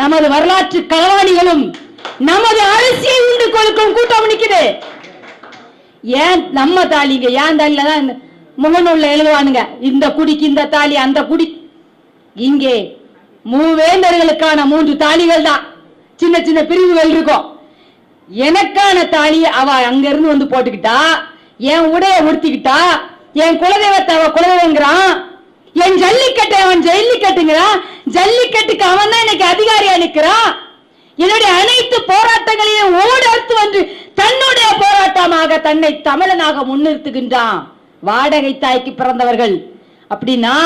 நமது வரலாற்று களவாணிகளும் நமது அரசியை உண்டு கொடுக்கும் கூட்டம் நிக்குது. ஏன் நம்ம தாலிங்க ஏன் தாலில தான் இந்த முகநூல்ல எழுதுவானுங்க? இந்த குடிக்கு இந்த தாலி அந்த குடி. இங்கே மூவேந்தர்களுக்கான மூன்று தாலிகள் தான். சின்ன சின்ன பிரிவுகள் இருக்கும். எனக்கான தாலி அவ அங்க இருந்து வந்து போட்டுக்கிட்டா என் உடைய உடுத்திக்கிட்டா என் குலதெய்வத்தை அவ குலதெய்வங்கிறான். என் ஜல்லிக்கட்டை அவன் ஜல்லிக்கட்டுங்கிறான் ஜல்லிக்கட்டுக்கு அவன் தான் இன்னைக்கு அதிகாரியா நிற்கிறான் என்னுடைய அனைத்து போராட்டங்களையும் ஓடர்த்து வந்து தன்னுடைய போராட்டமாக தன்னை தமிழனாக முன்னிறுத்துகின்றான். வாடகை தாய்க்கு பிறந்தவர்கள். அப்படின்னா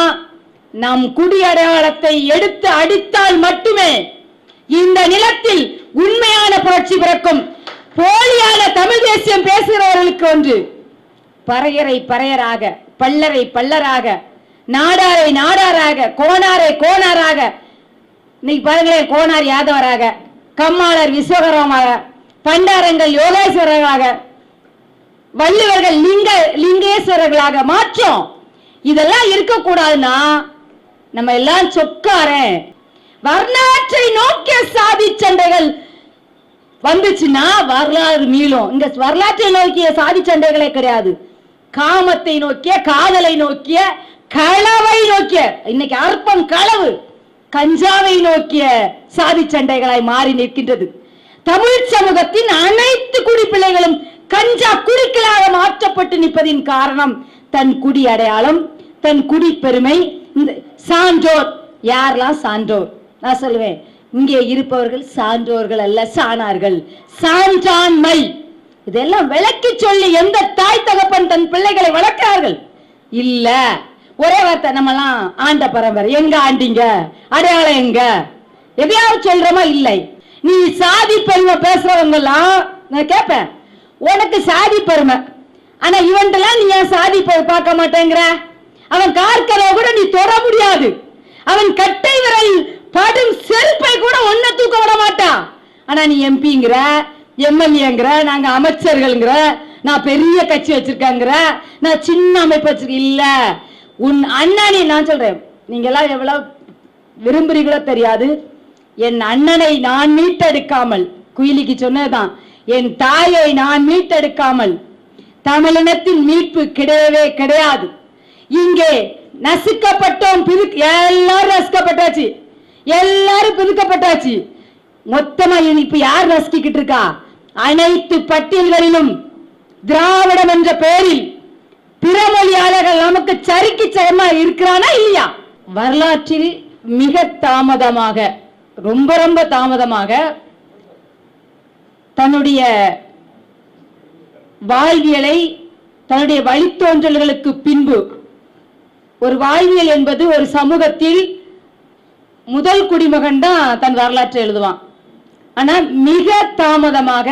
நம் குடியடையாளத்தை எடுத்து அடித்தால் மட்டுமே இந்த நிலத்தில் உண்மையான புரட்சி பிறக்கும். போலியான தமிழ் தேசியம் பேசுகிறவர்களுக்கு ஒன்று. பறையரை பறையராக பல்லரை பல்லராக நாடாரை நாடாராக கோணாரை கோணாராக இன்னைக்கு பாருங்களேன் கோனார் யாதவராக. கம்மாளர் விஸ்வகரமாக பண்டாரங்கள் யோகேஸ்வரர்களாக. வள்ளுவர்கள் லிங்க லிங்கேஸ்வரர்களாக மாற்றும். இதெல்லாம் இருக்கக்கூடாதுன்னா நம்ம எல்லாம் சொக்காரன். வரலாற்றை நோக்கிய சாதி சண்டைகள் வந்துச்சுன்னா வரலாறு மீளும். இந்த வரலாற்றை நோக்கிய சாதி சண்டைகளே கிடையாது. காமத்தை நோக்கிய காதலை நோக்கிய களவை நோக்கிய இன்னைக்கு அற்பம் களவு கஞ்சாவை நோக்கிய சாதி சண்டைகளாய் மாறி நிற்கின்றது. தமிழ் சமூகத்தின் அனைத்து குடிப்பிள்ளைகளும் கஞ்சா குடிக்கலாக மாற்றப்பட்டு நிற்பதின் காரணம் தன் குடி அடையாளம் தன் குடி பெருமை. இந்த சான்றோர் யாரெல்லாம் சான்றோர்? நான் சொல்லுவேன் இங்கே இருப்பவர்கள் சான்றோர்கள் அல்ல சாணார்கள். சான்றாண்மை இதெல்லாம் விளக்கி சொல்லி எந்த தாய் தகப்பன் தன் பிள்ளைகளை வளர்க்கிறார்கள்? இல்லை. ஒரே வார்த்தை நம்மலாம் ஆண்ட பரம்பரை. எங்க ஆண்டிங்க? அடையாளம் எங்க? எதையாவது சொல்றோமா? இல்லை. நீ சாதி பெருமை பேசுறவங்க எல்லாம் நான் கேட்பேன். உனக்கு சாதி பெருமை. ஆனா இவன்ட்டெல்லாம் நீ ஏன் சாதி பார்க்க மாட்டேங்கிற? அவன் கார்கரவை கூட நீ தொட முடியாது. அவன் கட்டை விரல் படும் செருப்பை கூட ஒன்ன தூக்க விட மாட்டான் ஆனா நீ எம்பிங்கிற எம்எல்ஏங்கிற நாங்க அமைச்சர்கள்ங்கிற நான் பெரிய கட்சி வச்சிருக்கேங்கிற நான் சின்ன அமைப்பு வச்சிருக்க இல்லை. உன் அண்ணனை நான் சொல்றேன். நீங்க எல்லாம் எவ்வளவு விரும்புறீங்களோ தெரியாது. என் அண்ணனை நான் மீட்டெடுக்காமல் குயிலிக்கு சொன்னதுதான் என் தாயை நான் மீட்டெடுக்காமல் தமிழினத்தின் மீட்பு கிடையவே கிடையாது. இங்கே நசுக்கப்பட்டோம் பிது எல்லாரும் நசுக்கப்பட்டாச்சு. எல்லாரும் பிதுக்கப்பட்டாச்சு. மொத்தமா இனி இப்ப யார் நசுக்கிக்கிட்டு இருக்கா? அனைத்து பட்டியல்களிலும் திராவிடம் என்ற பெயரில் பிறமொழியாளர்கள் நமக்கு சரிக்கு சமமா இருக்கிறானா இல்லையா? வரலாற்றில் மிக தாமதமாக ரொம்ப ரொம்ப தாமதமாக தன்னுடைய வாழ்வியலை தன்னுடைய வழித்தோன்றல்களுக்கு பின்பு ஒரு வாழ்வியல் என்பது ஒரு சமூகத்தில் முதல் குடிமகன் தான் தன் வரலாற்றை எழுதுவான். ஆனா மிக தாமதமாக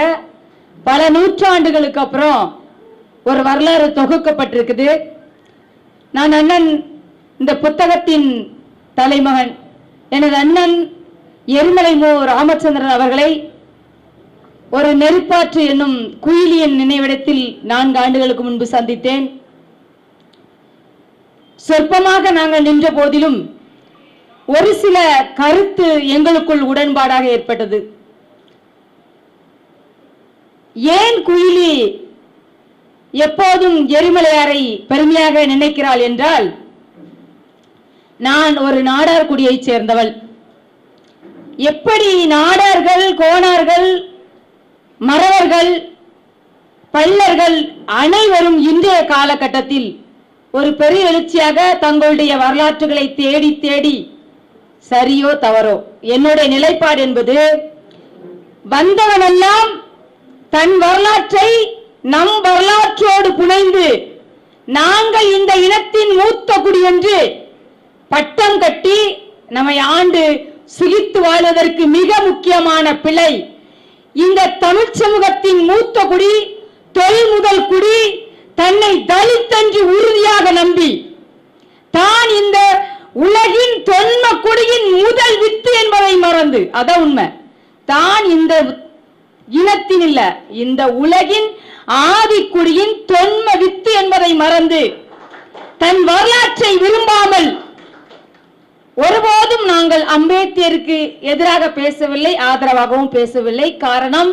பல நூற்றாண்டுகளுக்கு அப்புறம் ஒரு வரலாறு தொகுக்கப்பட்டிருக்குது. நான் அண்ணன் இந்த புத்தகத்தின் தலைமகன் எனது அண்ணன் எரிமலை மு ராமச்சந்திரன் அவர்களை ஒரு நெருப்பாற்று என்னும் குயிலியின் நினைவிடத்தில் நான்கு ஆண்டுகளுக்கு முன்பு சந்தித்தேன். சொற்பமாக நாங்கள் நின்ற போதிலும் ஒரு சில கருத்து எங்களுக்குள் உடன்பாடாக ஏற்பட்டது. ஏன் குயிலி எப்போதும் எரிமலையாரை பெருமையாக நினைக்கிறாள் என்றால் நான் ஒரு நாடார் குடியைச் சேர்ந்தவள். எப்படி நாடார்கள் கோணார்கள் மறவர்கள் பல்லர்கள் அனைவரும் இன்றைய காலகட்டத்தில் ஒரு பெரிய எழுச்சியாக தங்களுடைய வரலாற்றுகளை தேடி தேடி சரியோ தவறோ. என்னுடைய நிலைப்பாடு என்பது வந்தவனெல்லாம் தன் வரலாற்றை நம் வரலாற்றோடு புனைந்து நாங்கள் இந்த இனத்தின் மூத்த குடி என்று பட்டம் கட்டி நம்மை ஆண்டு சுகித்து வாழ்வதற்கு மிக முக்கியமான பிழை. இந்த தமிழ் சமூகத்தின் மூத்த குடி தொழில் முதல் குடி தன்னை தலித்தன்று உறுதியாக நம்பி தான் இந்த உலகின் தொன்ம குடியின் முதல் வித்து என்பதை மறந்து அதான் உண்மை தான் இந்த இனத்தின் இல்ல. இந்த உலகின் ஆதிக்குடியின் தொன்ம வித்து என்பதை மறந்து தன் வரலாற்றை விரும்பாமல் ஒருபோதும் நாங்கள் அம்பேத்கருக்கு எதிராக பேசவில்லை ஆதரவாகவும் பேசவில்லை. காரணம்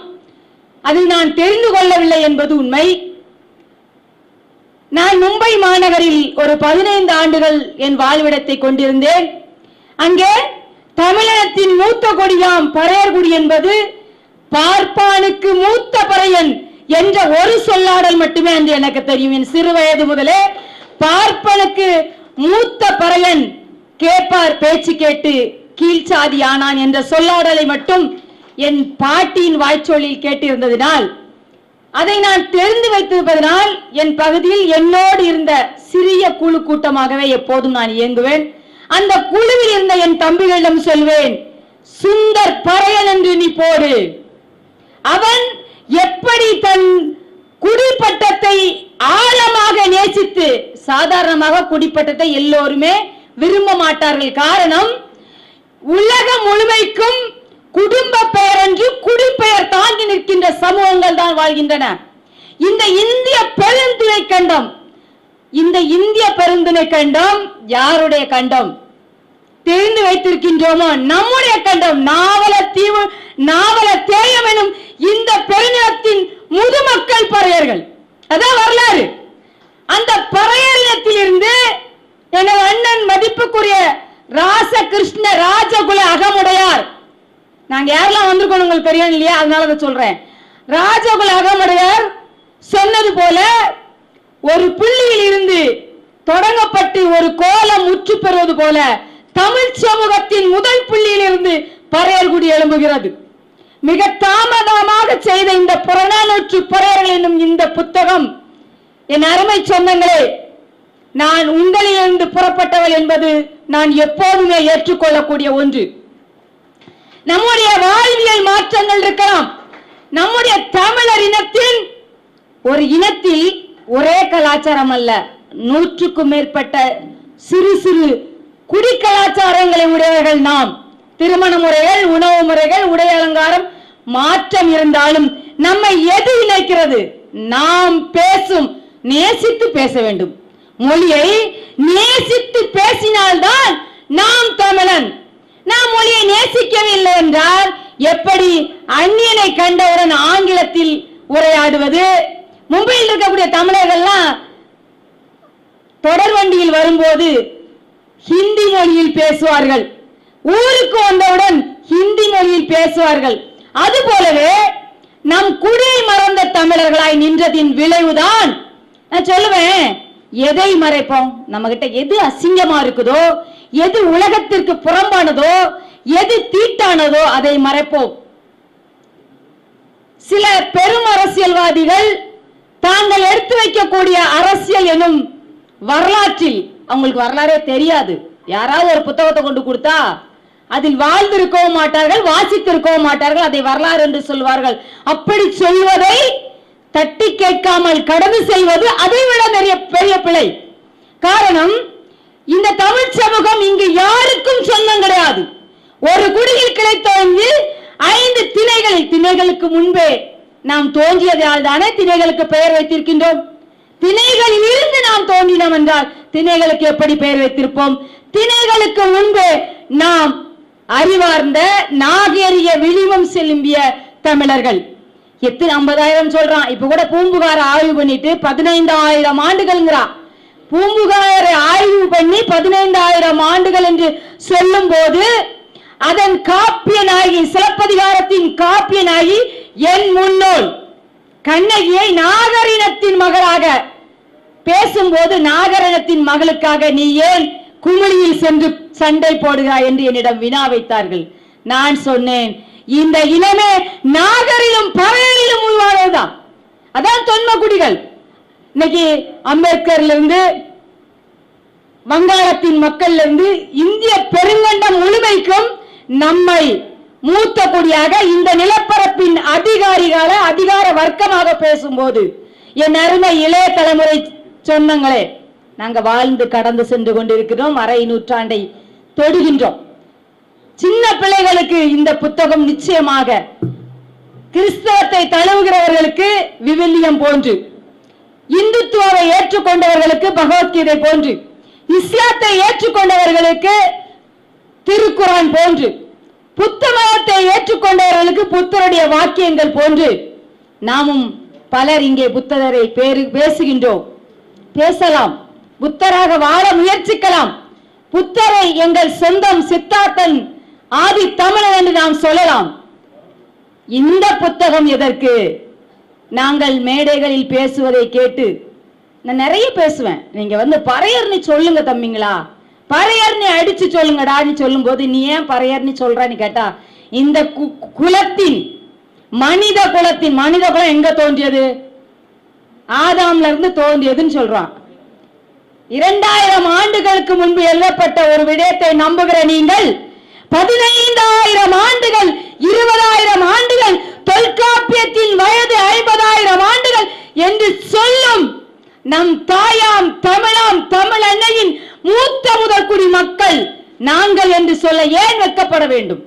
அதை நான் தெரிந்து கொள்ளவில்லை என்பது உண்மை. நான் மும்பை மாநகரில் ஒரு பதினைந்து ஆண்டுகள் என் வாழ்விடத்தை கொண்டிருந்தேன். அங்கே தமிழகத்தின் மூத்த கொடியாம் பறையர்குடி என்பது பார்ப்பானுக்கு மூத்த பறையன் என்ற ஒரு சொல்லாடல் மட்டுமே அன்று எனக்கு தெரியும். என் சிறு வயது முதலே பார்ப்பனுக்கு மூத்த பறையன் கேட்பார் பேச்சு கேட்டு கீழ்ச்சாதி ஆனான் என்ற சொல்லாடலை மட்டும் என் பாட்டியின் வாய்ச்சொல்லில் கேட்டிருந்ததினால் அதை நான் தெரிந்து வைத்திருப்பதனால் என் பகுதியில் என்னோடு இருந்த சிறிய குழு கூட்டமாகவே எப்போதும் நான் இயங்குவேன். அந்த குழுவில் இருந்த என் தம்பிகளிடம் சொல்வேன் சுந்தர் பறையன் என்று நீ போடு. அவன் எப்படி தன் குடிப்பட்டத்தை ஆழமாக நேசித்து சாதாரணமாக குடிப்பட்டத்தை எல்லோருமே விரும்ப மாட்டார்கள். காரணம் உலகம் முழுமைக்கும் குடும்ப பெயர் என்று குடிப்பெயர் தாங்கி நிற்கின்ற சமூகங்கள் தான் வாழ்கின்றன. இந்த இந்திய பெருந்துணை கண்டம் இந்த இந்திய பெருந்துணை கண்டம் யாருடைய கண்டம்? தெரிந்து வைத்திருக்கின்றோமோ? நம்முடைய கண்டம் நாவல தீவு நாவல தேயம் எனும் இந்த பெருநிலத்தின் முதுமக்கள் பறையர்கள். அதான் வரலாறு. அந்த பறையரினத்திலிருந்து எனது அண்ணன் மதிப்புக்குரிய ராசகிருஷ்ண ராஜகுல அகமுடையார். நாங்க யாரெல்லாம் வந்திருக்கோம் உங்களுக்கு தெரியும் இல்லையா? அதனால அதை சொல்றேன். ராஜகுல அகமுடையார் சொன்னது போல ஒரு புள்ளியில் இருந்து தொடங்கப்பட்டு ஒரு கோலம் முற்று பெறுவது போல தமிழ் சமூகத்தின் முதல் புள்ளியிலிருந்து பறையர்குடி எழும்புகிறது. மிக தாமதமாக செய்த இந்த புறநானூற்று பறையர்கள் என்னும் இந்த புத்தகம். என் அருமை சொந்தங்களே நான் உங்களிலிருந்து புறப்பட்டவள் என்பது நான் எப்போதுமே ஏற்றுக்கொள்ளக்கூடிய ஒன்று. நம்முடைய வாழ்வியல் மாற்றங்கள் இருக்கலாம். நம்முடைய தமிழர் இனத்தின் ஒரு இனத்தில் ஒரே கலாச்சாரம் அல்ல. நூற்றுக்கும் மேற்பட்ட சிறு சிறு கலாச்சாரங்களை உடையவர்கள் நாம். திருமண முறைகள் உணவு முறைகள் உடை அலங்காரம் மாற்றம் இருந்தாலும் நம்மை எது இணைக்கிறது? நாம் பேசும் நேசித்து பேச வேண்டும். மொழியை நேசித்து பேசினால்தான் நாம் தமிழன். நாம் மொழியை நேசிக்கவில்லை என்றால் எப்படி அந்நியனை கண்டவுடன் ஆங்கிலத்தில் உரையாடுவது? மும்பையில் இருக்கக்கூடிய தமிழர்கள்லாம் தொடர் வண்டியில் வரும்போது ஹிந்தி மொழியில் பேசுவார்கள். ஊருக்கு வந்தவுடன் ஹிந்தி மொழியில் பேசுவார்கள். அது போலவே நம் குடியை மறந்த தமிழர்களாய் நின்றதின் விளைவுதான். நான் சொல்லுவேன் எதை மறைப்போம்? நம்ம கிட்ட எது அசிங்கமா இருக்குதோ எது உலகத்திற்கு புறம்பானதோ எது தீட்டானதோ அதை மறைப்போம். சில பெரும் அரசியல்வாதிகள் தாங்கள் எடுத்து வைக்கக்கூடிய அரசியல் எனும் வரலாற்றில் அவங்களுக்கு வரலாறே தெரியாது. யாராவது ஒரு புத்தகத்தை கொண்டு கொடுத்தா அதில் வாழ்ந்திருக்கவும் மாட்டார்கள் வாசித்திருக்கவும் மாட்டார்கள் அதை வரலாறு என்று சொல்வார்கள். அப்படி சொல்வதை தட்டி கேட்காமல் கடந்து செய்வது அதை விட நிறைய பெரிய பிழை. காரணம் இந்த தமிழ் சமூகம் இங்கு யாருக்கும் சொந்தம் கிடையாது. ஒரு குடியில் கிளைத்தோங்கி ஐந்து திணைகளில் திணைகளுக்கு முன்பே நாம் தோன்றியதால் தானே திணைகளுக்கு பெயர் வைத்திருக்கின்றோம். திணைகளில் இருந்து நாம் தோன்றினோம் என்றால் திணைகளுக்கு எப்படி பெயர் வைத்திருப்போம்? திணைகளுக்கு முன்பு நாம் அறிவார்ந்த நாகேரிய விளிவம் செலும்பிய தமிழர்கள். எத்தனை ஐம்பதாயிரம் சொல்றான். இப்ப கூட பூம்புகார ஆய்வு பண்ணிட்டு பதினைந்தாயிரம் ஆண்டுகள்ங்கிறான் பூம்புகாரை ஆய்வு பண்ணி பதினைந்தாயிரம் ஆண்டுகள் என்று சொல்லும் போது அதன் காப்பியனாகி சிலப்பதிகாரத்தின் காப்பியனாகி என் முன்னோல் கண்ணகியை நாகரினத்தின் மகளாக பேசும்போது நாகரணத்தின் மகளுக்காக நீ ஏன் குமிழியில் சென்று சண்டை போடுகிறாய் என்று என்னிடம் வினா வைத்தார்கள். நான் சொன்னேன் இந்த இனமே நாகரிலும் பறையிலும் உருவானதுதான் அதான் தொன்மக்குடிகள். இன்னைக்கு அம்பேத்கர்ல இருந்து வங்காளத்தின் மக்கள்ல இருந்து இந்திய பெருங்கண்டம் முழுமைக்கும் நம்மை மூத்த குடியாக இந்த நிலப்பரப்பின் அதிகாரிகளை அதிகார வர்க்கமாக பேசும்போது என் அருமை இளைய தலைமுறை சொன்னங்களே நாங்க வாழ்ந்து கடந்து சென்று கொண்டிருக்கிறோம் அரை நூற்றாண்டை தொடுகின்றோம். சின்ன பிள்ளைகளுக்கு இந்த புத்தகம் நிச்சயமாக கிறிஸ்தவத்தை தழுவுகிறவர்களுக்கு விவிலியம் போன்று இந்துத்துவாவை ஏற்றுக்கொண்டவர்களுக்கு பகவத்கீதை போன்று இஸ்லாத்தை ஏற்றுக்கொண்டவர்களுக்கு திருக்குறான் போன்று புத்த மதத்தை ஏற்றுக்கொண்டவர்களுக்கு புத்தருடைய வாக்கியங்கள் போன்று நாமும் பலர் இங்கே புத்தரை பேரு பேசுகின்றோம். பேசலாம். புத்தராக வாழ முயற்சிக்கலாம். புத்தரை எங்கள் சொந்தம் சித்தார்த்தன் ஆதி தமிழன் என்று நாம் சொல்லலாம். இந்த புத்தகம் எதற்கு? நாங்கள் மேடைகளில் பேசுவதை கேட்டு நான் நிறைய பேசுவேன். நீங்க வந்து பறையர்னு சொல்லுங்க தம்பிங்களா. பறையர்னு அடிச்சு சொல்லுங்கடான்னு சொல்லும்போது நீ ஏன் பறையர்னு சொல்றன்னு கேட்டா இந்த கு- குலத்தின் மனித குலத்தின் மனித குலம் எங்க தோன்றியது? ஆதாம்ல இருந்து தோன்றியதுன்னு சொல்றான். இரண்டாயிரம் ஆண்டுகளுக்கு முன்பு எழுதப்பட்ட ஒரு விடயத்தை நம்புகிற நீங்கள் பதினைந்தாயிரம் ஆண்டுகள் இருபதாயிரம் ஆண்டுகள் தொல்காப்பியத்தின் வயது ஐம்பதாயிரம் ஆண்டுகள் என்று சொல்லும் நம் தாயாம் தமிழாம் தமிழ் அன்னையின் மூத்த முதல் குடி மக்கள் நாங்கள் என்று சொல்ல ஏன் வெட்கப்பட வேண்டும்?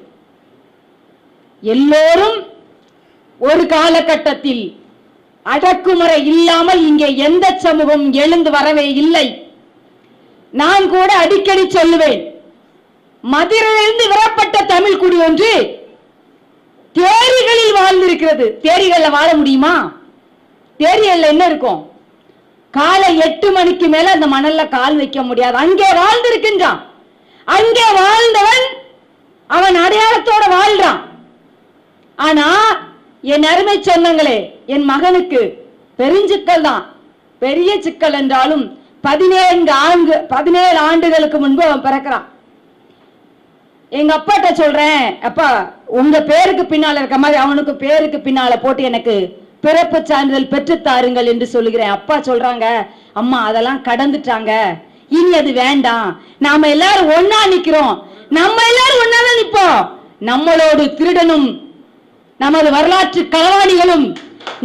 எல்லோரும் ஒரு காலகட்டத்தில் அடக்குமுறை இல்லாமல் இங்கே எந்த சமூகம் எழுந்து வரவே இல்லை. நான் கூட அடிக்கடி சொல்லுவேன் மதுரையிலிருந்து விரப்பட்ட தமிழ் குடி ஒன்று தேரிகளில் வாழ்ந்திருக்கிறது. தேரிகள்ல வாழ முடியுமா? தேரிகள்ல என்ன இருக்கும்? காலை எட்டு மணிக்கு மேல அந்த மணல்ல கால் வைக்க முடியாது. அங்கே வாழ்ந்திருக்கின்றான். அங்கே வாழ்ந்தவன் அவன் அடையாளத்தோட வாழ்றான். ஆனா என் அருமை சொன்னங்களே என் மகனுக்கு பெருஞ்சிக்கல் தான். பெரிய சிக்கல் என்றாலும் பதினேழு ஆண்டு பதினேழு ஆண்டுகளுக்கு முன்பு அவன் பிறக்கிறான். எங்க அப்பாட்ட சொல்றேன் அப்பா உங்க பேருக்கு பின்னால இருக்க மாதிரி அவனுக்கு பேருக்கு பின்னால போட்டு எனக்கு பிறப்பு சான்றிதழ் பெற்று தாருங்கள் என்று சொல்லுகிறேன். அப்பா சொல்றாங்க அம்மா அதெல்லாம் கடந்துட்டாங்க. இனி அது வேண்டாம். நாம எல்லாரும் ஒன்னா நிக்கிறோம். நம்ம எல்லாரும் ஒன்னாதான் நிப்போம் நம்மளோடு திருடனும் நமது வரலாற்று களவாணிகளும்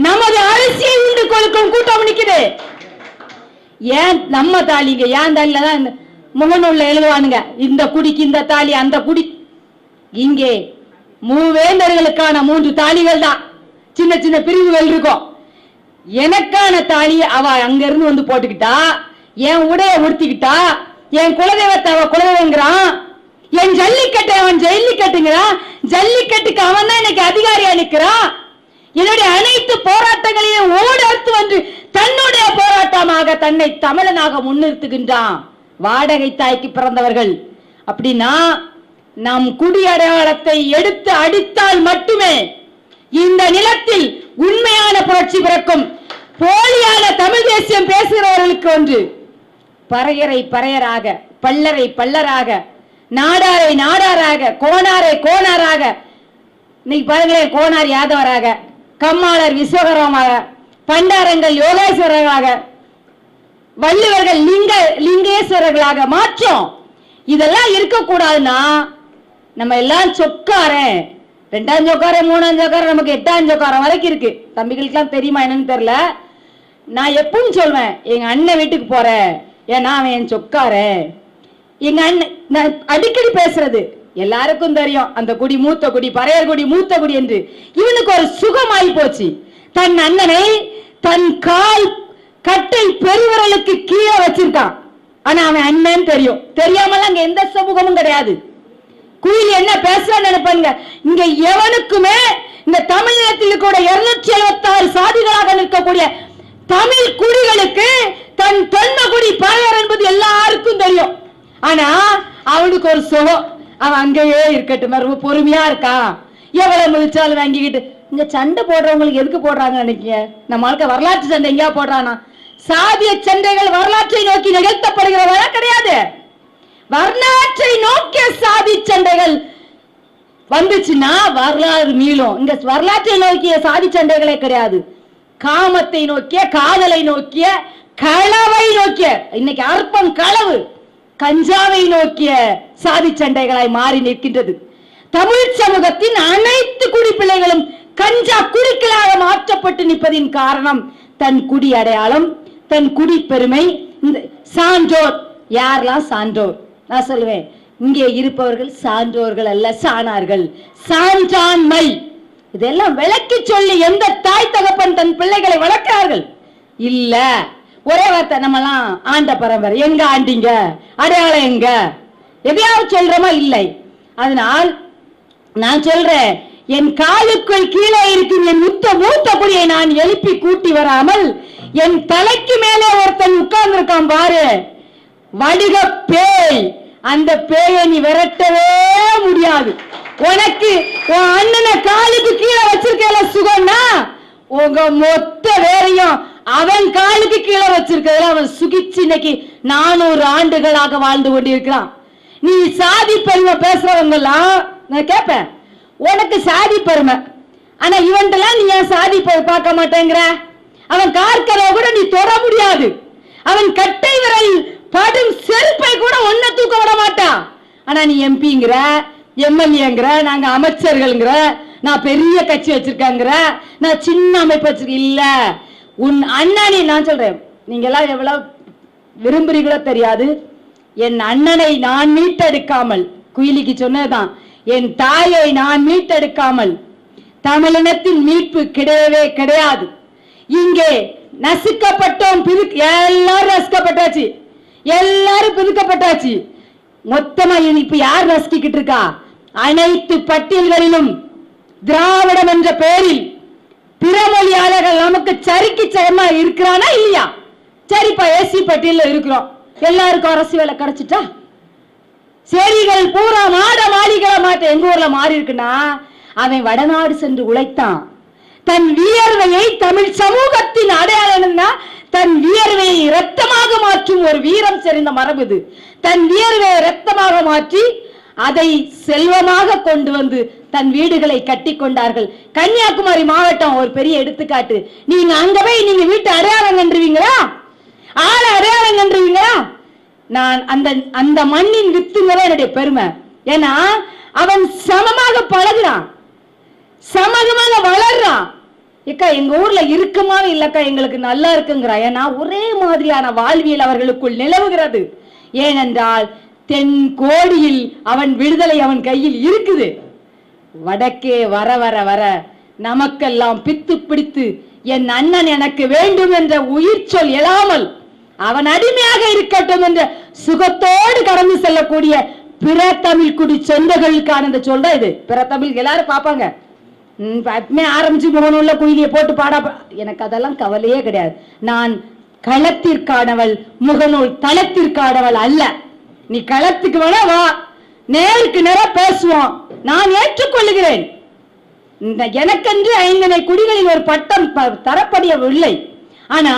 நமது அரிசியை உண்டு கொடுக்கும் கூட்டம் நிக்குது. ஏன் நம்ம தாலிங்க ஏன் தாலில தான் முகநூல்ல எழுதுவானுங்க? இந்த குடிக்கு இந்த தாலி அந்த குடி. இங்கே மூவேந்தர்களுக்கான மூன்று தாலிகள் தான். சின்ன சின்ன பிரிவுகள் இருக்கும். எனக்கான தாலி அவ அங்க இருந்து வந்து போட்டுக்கிட்டா என் உடைய உடுத்திக்கிட்டா என் குலதெய்வத்தை அவ குலதெய்வங்கிறான். என் ஜல்லிக்கட்டை அவன் ஜல்லிக்கட்டுங்கிறான். ஜல்லிக்கட்டுக்கு அவன் தான் இன்னைக்கு அதிகாரியா நிக்கிறான். என்னுடைய அனைத்து போராட்டங்களையும் ஓடர்த்து வந்து தன்னுடைய போராட்டமாக தன்னை தமிழனாக முன்னிறுத்துகின்றான். வாடகை தாய்க்கு பிறந்தவர்கள். அப்படின்னா நம் குடி அடையாளத்தை எடுத்து அடித்தால் மட்டுமே இந்த நிலத்தில் உண்மையான புரட்சி பிறக்கும். போலியான தமிழ் தேசியம் பேசுகிறவர்களுக்கு ஒன்று. பறையரை பறையராக பல்லரை பல்லராக நாடாரை நாடாராக கோணாரை கோணாராக. இன்னைக்கு பாருங்களேன் கோனார் யாதவராக. கம்மாளர் விஸ்வகரமாக பண்டாரங்கள் யோகேஸ்வரர்களாக வள்ளுவர்கள் லிங்க லிங்கேஸ்வரர்களாக மாற்றோம். இதெல்லாம் இருக்கக்கூடாதுன்னா நம்ம எல்லாம் சொக்காரன். ரெண்டாம் சொக்காரன் மூணாம் சொக்காரன் நமக்கு எட்டாம் சொக்காரன் வரைக்கும் இருக்கு. தம்பிகளுக்கெல்லாம் தெரியுமா என்னன்னு தெரியல. நான் எப்பவும் சொல்வேன் எங்க அண்ணன் வீட்டுக்கு போறேன் ஏன்னா அவன் என் சொக்காரன். எங்க அண்ணன் நான் அடிக்கடி பேசுறது எல்லாருக்கும் தெரியும் அந்த குடி மூத்த குடி பறையர் குடி மூத்த குடி என்று. இவனுக்கு ஒரு சுகமாயி போச்சு. தன் அண்ணனை தன் கால் கட்டை பெருவிரலுக்கு கீழே வச்சிருக்கான். ஆனா அவன் அண்ணன் தெரியும். தெரியாமலாம் அங்க எந்த சமூகமும் கிடையாது. குயில் என்ன பேசுறான்னு நினைப்பாங்க இங்க எவனுக்குமே இந்த தமிழகத்தில் கூட இருநூற்றி எழுபத்தி ஆறு சாதிகளாக நிற்கக்கூடிய தமிழ் குடிகளுக்கு தன் தொன்ம குடி பறையர் என்பது எல்லாருக்கும் தெரியும். ஆனா அவனுக்கு ஒரு சுகம். அவன் அங்கேயே இருக்கட்டும். ரொம்ப பொறுமையா இருக்கான். எவ்வளவு மிதிச்சாலும் வாங்கிக்கிட்டு. இங்க சண்டை போடுறவங்களுக்கு எதுக்கு போடுறாங்க நினைக்கீங்க நம்ம ஆளுக்க வரலாற்று சண்டை எங்கேயா போடுறானா? சாதிய சண்டைகள் வரலாற்றை நோக்கி நிகழ்த்தப்படுகிறவா கிடையாது. வரலாற்றை நோக்கிய சாதி சண்டைகள் வந்துச்சுன்னா வரலாறு மீளும். இங்க வரலாற்றை நோக்கிய சாதி சண்டைகளே கிடையாது. காமத்தை நோக்கிய காதலை நோக்கிய களவை நோக்கிய. இன்னைக்கு அற்பம் களவு கஞ்சாவை நோக்கிய சாதி சண்டைகளாய் மாறி நிற்கின்றது. தமிழ் சமூகத்தின் அனைத்து குடிப்பிள்ளைகளும் கஞ்சா குடிக்கலாக மாற்றப்பட்டு நிற்பதின் காரணம் தன் குடி அடையாளம் தன் குடி பெருமை. இந்த சான்றோர் யாரெல்லாம் சான்றோர்? நான் சொல்லுவேன் இங்கே இருப்பவர்கள் சான்றோர்கள் அல்ல சாணார்கள். சான்றாண்மை. இதெல்லாம் விளக்கி சொல்லி எந்த தாய் தகப்பன் தன் பிள்ளைகளை வளர்க்கிறார்கள்? இல்ல. ஒரே வார்த்தை நம்மலாம் ஆண்ட பரம்பரை. எங்க ஆண்டிங்க? அடையாளம் எங்க? எதையாவது சொல்றோமா? இல்லை. அதனால் நான் சொல்றேன் என் காலுக்குள் கீழே இருக்கும் என் முத்த மூத்த குடியை நான் எழுப்பி கூட்டி வராமல் என் தலைக்கு மேலே ஒருத்தன் உட்கார்ந்து இருக்கான் பாரு. வடிக பேய். அந்த பேயை நீ விரட்டவே முடியாது. உனக்கு உன் அண்ணனை காலுக்கு கீழே வச்சிருக்கல சுகம்னா உங்க மொத்த வேறையும் அவன் காலுக்கு கீழே வச்சிருக்கிறதுல அவன் சுகிச்சு இன்னைக்கு நானூறு ஆண்டுகளாக வாழ்ந்து கொண்டிருக்கிறான். நீ சாதி பெருமை பேசுறவங்க எல்லாம் நான் கேட்பேன் உனக்கு சாதி பெருமை. ஆனா இவன்ட்டெல்லாம் நீ ஏன் சாதி பார்க்க மாட்டேங்கிற? அவன் கார்கரை கூட நீ தொட முடியாது. அவன் கட்டை விரல் படும் செருப்பை கூட ஒன்ன தூக்க விட மாட்டான். ஆனா நீ எம்பிங்கிற எம்எல்ஏங்கிற நாங்க அமைச்சர்கள்ங்கிற நான் பெரிய கட்சி வச்சிருக்கேங்கிற நான் சின்ன அமைப்பு வச்சிருக்க இல்லை உன் அண்ணனை நான் சொல்றேன். நீங்க எல்லாம் எவ்வளவு விரும்புறீங்களோ தெரியாது. என் அண்ணனை நான் மீட்டெடுக்காமல் குயிலிக்கு சொன்னதுதான். என் தாயை நான் மீட்டெடுக்காமல் தமிழினத்தின் மீட்பு கிடையவே கிடையாது. இங்கே நசுக்கப்பட்டோம் பிது எல்லாரும் நசுக்கப்பட்டாச்சு. எல்லாரும் பிதுக்கப்பட்டாச்சு மொத்தமா இப்ப யார் நசுக்கிக்கிட்டு இருக்கா? அனைத்து பட்டியல்களிலும் திராவிடம் என்ற பெயரில் பிறமொழியாளர்கள் நமக்கு சரிக்கு சயமா இருக்கிறானா இல்லையா? சரிப்பா ஏசி பட்டியல இருக்கிறோம். எல்லாருக்கும் அரசு வேலை கிடைச்சிட்டா? சேரிகள் பூரா மாட மாளிகளை மாட்ட எங்க ஊர்ல மாறி இருக்குன்னா அவன் வடநாடு சென்று உழைத்தான். தன் வியர்வையை தமிழ் சமூகத்தின் அடையாளம் தன் வியர்வையை இரத்தமாக மாற்றும் ஒரு வீரம் செறிந்த மரபு இது. தன் வியர்வையை இரத்தமாக மாற்றி அதை செல்வமாக கொண்டு வந்து தன் வீடுகளை கட்டி கொண்டார்கள். கன்னியாகுமரி மாவட்டம் ஒரு பெரிய எடுத்துக்காட்டு. நீங்க அங்க போய் நீங்க வீட்டு அடையாளம் கண்டுவீங்களா ஆளை அடையாளம் கண்டுவீங்களா நான் அந்த அந்த மண்ணின் வித்துங்கிற என்னுடைய பெருமை. ஏன்னா அவன் சமமாக பழகுறான். சமகமாக வளர்றான். ஏக்கா எங்க ஊர்ல இருக்குமா இல்லக்கா எங்களுக்கு நல்லா இருக்குங்கிறா. ஏன்னா ஒரே மாதிரியான வாழ்வியல் அவர்களுக்குள் நிலவுகிறது. ஏனென்றால் தென் கோடியில் அவன் விடுதலை அவன் கையில் இருக்குது. வடக்கே வர வர வர. நமக்கெல்லாம் பித்து பிடித்து என் அண்ணன் எனக்கு வேண்டும் என்ற உயிர் சொல் எழாமல் அவன் அடிமையாக இருக்கட்டும் என்ற சுகத்தோடு கடந்து செல்லக்கூடிய பிற தமிழ் குடி சொந்தங்களுக்கான இந்த சொல்ற இது. பிற தமிழ் எல்லாரும் பார்ப்பாங்க. ம், ஆரம்பிச்சு முகநூல்ல குயிலியை போட்டு பாடா எனக்கு அதெல்லாம் கவலையே கிடையாது. நான் களத்திற்கானவள் முகநூல் தளத்திற்கானவள் அல்ல. நீ களத்துக்கு வேணா வா. நேருக்கு நேரம் பேசுவோம். நான் ஏற்றுக்கொள்ளுகிறேன். இந்த எனக்கென்று ஐந்தனை குடிகளில் ஒரு பட்டம் தரப்படியவில்லை. ஆனா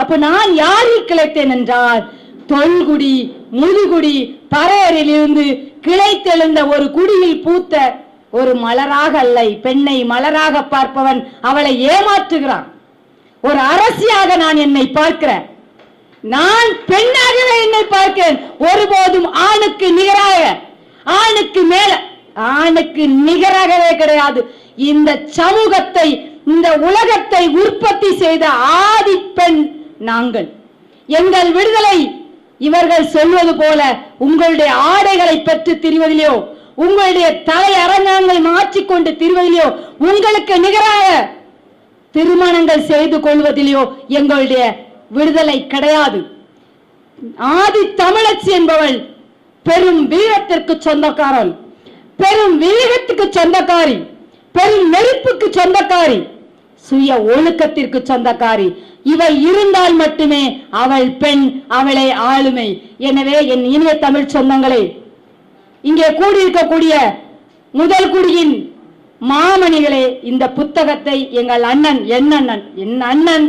அப்ப நான் யாரில் கிளைத்தேன் என்றால் தொல்குடி முதுகுடி பறையரிலிருந்து கிளைத்தெழுந்த ஒரு குடியில் பூத்த ஒரு மலராக அல்ல பெண்ணை மலராக பார்ப்பவன் அவளை ஏமாற்றுகிறான். ஒரு அரசியாக நான் என்னை பார்க்கிறேன். நான் பெண்ணாகவே என்னை பார்க்கிறேன். ஒருபோதும் ஆணுக்கு நிகராக ஆணுக்கு மேல ஆணுக்கு நிகராகவே கிடையாது. இந்த சமூகத்தை இந்த உலகத்தை உற்பத்தி செய்த ஆதி பெண் நாங்கள். எங்கள் விடுதலை இவர்கள் சொல்வது போல உங்களுடைய ஆடைகளை பெற்று திரிவதிலையோ உங்களுடைய தலை அரங்கங்களை மாற்றிக்கொண்டு திரிவதிலையோ உங்களுக்கு நிகராக திருமணங்கள் செய்து கொள்வதிலையோ எங்களுடைய விடுதலை கிடையாது. ஆதி தமிழச்சி என்பவள் பெரும் வீரத்திற்கு சொந்தக்காரன். பெரும் வேகத்துக்கு சொந்தக்காரி பெரும் நெருப்புக்கு சொந்தக்காரி சுய ஒழுக்கத்திற்கு சொந்தக்காரி. இவள் இருந்தால் மட்டுமே அவள் பெண் அவளை ஆளுமை. எனவே என் இனிய தமிழ் சொந்தங்களே இங்கே கூடியிருக்கக்கூடிய முதல் குடியின் மாமணிகளே இந்த புத்தகத்தை எங்கள் அண்ணன் என் அண்ணன் என் அண்ணன்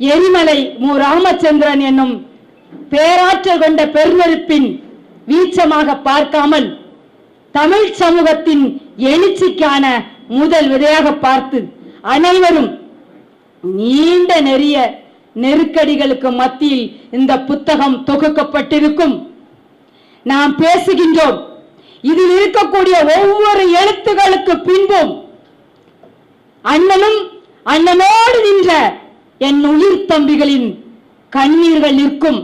எரிமலை மு. ராமச்சந்திரன் என்னும் பேராற்றல் கொண்ட பெருநெருப்பின் வீச்சமாக பார்க்காமல் தமிழ் சமூகத்தின் எழுச்சிக்கான முதல் விதையாக பார்த்து அனைவரும் நீண்ட நெறிய நெருக்கடிகளுக்கு மத்தியில் இந்த புத்தகம் தொகுக்கப்பட்டிருக்கும். நாம் பேசுகின்றோம். இதில் இருக்கக்கூடிய ஒவ்வொரு எழுத்துகளுக்கு பின்பும் அண்ணனும் அண்ணனோடு நின்ற என் உயிர் தம்பிகளின் கண்ணீர்கள் நிற்கும்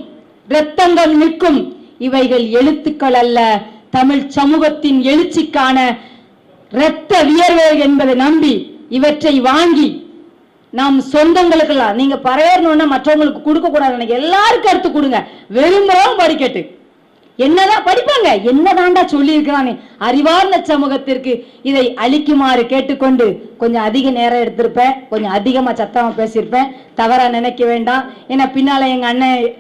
இரத்தங்கள் நிற்கும் இவைகள் எழுத்துக்கள் அல்ல. தமிழ் சமூகத்தின் எழுச்சிக்கான இரத்த வியர்வை என்பதை நம்பி இவற்றை வாங்கி நாம் சொந்தங்களுக்கெல்லாம் நீங்க பறையறணும்னா மற்றவங்களுக்கு கொடுக்க கூடாது எனக்கு எல்லாருக்கும் கருத்து கொடுங்க. விரும்புறவங்க படிக்கட்டு. என்னதான் படிப்பாங்க? என்னதான்டா சொல்லியிருக்கிறானே? அறிவார்ந்த சமூகத்திற்கு இதை அளிக்குமாறு கேட்டுக்கொண்டு கொஞ்சம் அதிக நேரம் எடுத்திருப்பேன். கொஞ்சம் அதிகமா சத்தமா பேசியிருப்பேன். தவறா நினைக்க வேண்டாம். ஏன்னா பின்னால எங்க அண்ணன்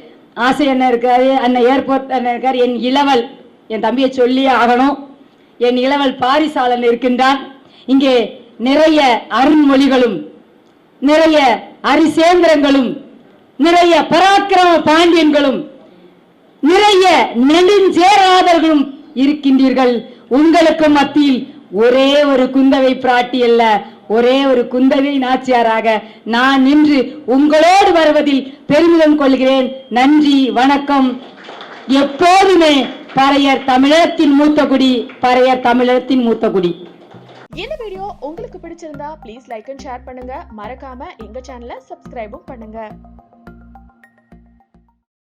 ஆசை என்ன இருக்காரு அண்ணன் ஏர்போர்ட் அண்ணன் இருக்காரு. என் இளவல் என் தம்பியை சொல்லியே ஆகணும். என் இளவல் பாரிசாலன் இருக்கின்றான். இங்கே நிறைய அருண்மொழிகளும் நிறைய அரிசேந்திரங்களும் நிறைய பராக்கிரம பாண்டியன்களும் நிறைய நெடுஞ்சேராதர்களும் இருக்கின்றீர்கள். உங்களுக்கு மத்தியில் ஒரே ஒரு குந்தவை பிராட்டி அல்ல ஒரே ஒரு குந்தவை நாச்சியாராக நான் நின்று உங்களோடு வருவதில் பெருமிதம் கொள்கிறேன். நன்றி வணக்கம். எப்போதுமே பறையர் தமிழகத்தின் மூத்த குடி பறையர் தமிழகத்தின் மூத்த குடி இந்த வீடியோ உங்களுக்கு பிடிச்சிருந்தா ப்ளீஸ் லைக் அண்ட் ஷேர் பண்ணுங்க. மறக்காம எங்க சேனலை சப்ஸ்கிரைபும் பண்ணுங்க.